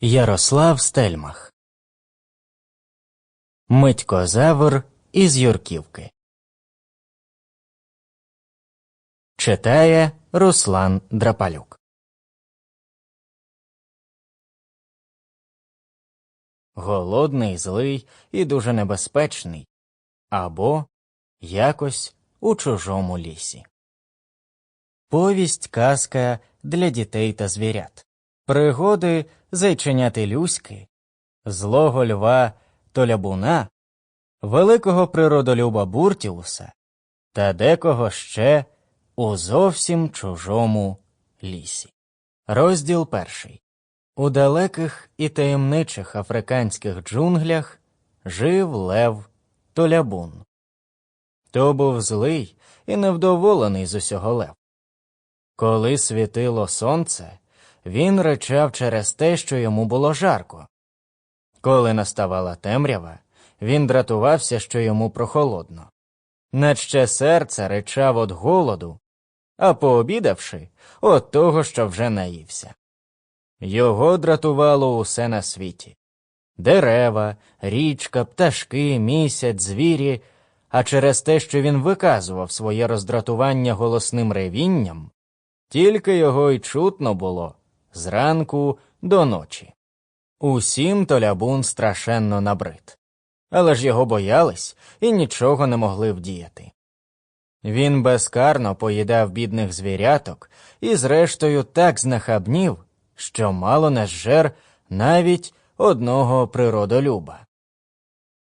Ярослав Стельмах Митькозавр із Юрківки Читає Руслан Драпалюк Голодний, злий і дуже небезпечний або якось у чужому лісі. Повість казка для дітей та звірят. Пригоди зайченяти Люськи, злого льва Толябуна, великого природолюба Буртіуса та декого ще у зовсім чужому лісі. Розділ перший. У далеких і таємничих африканських джунглях жив лев Толябун. То був злий і невдоволений з усього лев. Коли світило сонце, він речав через те, що йому було жарко. Коли наставала темрява, він дратувався, що йому прохолодно. Наче серце речав від голоду, а пообідавши от того, що вже наївся. Його дратувало усе на світі дерева, річка, пташки, місяць, звірі, а через те, що він виказував своє роздратування голосним ревінням, тільки його й чутно було зранку до ночі. Усім толябун страшенно набрид, але ж його боялись і нічого не могли вдіяти. Він безкарно поїдав бідних звіряток і, зрештою, так знахабнів, що мало не зжер навіть одного природолюба.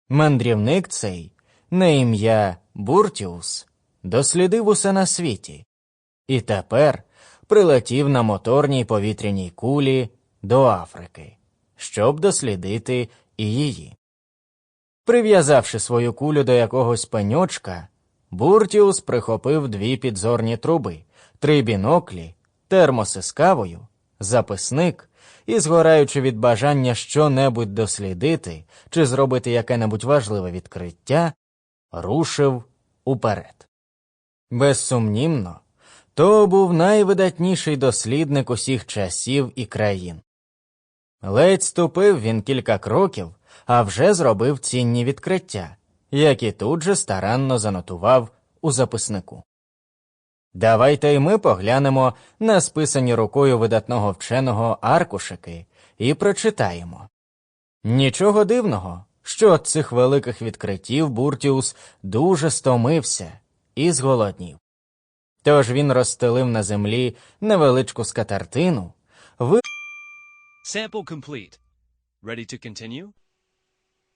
Мандрівник цей, на ім'я Буртіус, дослідив усе на світі, і тепер прилетів на моторній повітряній кулі до Африки, щоб дослідити і її. Прив'язавши свою кулю до якогось пеньочка, Буртіус прихопив дві підзорні труби, три біноклі, термоси з кавою, записник і, згораючи від бажання що-небудь дослідити чи зробити яке-небудь важливе відкриття, рушив уперед. Безсумнівно, то був найвидатніший дослідник усіх часів і країн. Ледь ступив він кілька кроків, а вже зробив цінні відкриття, які тут же старанно занотував у записнику. Давайте й ми поглянемо на списані рукою видатного вченого аркушики і прочитаємо. Нічого дивного, що від цих великих відкриттів Буртіус дуже стомився і зголоднів. Тож він розстелив на землі невеличку скатертину, ви... Sample complete. Ready to continue?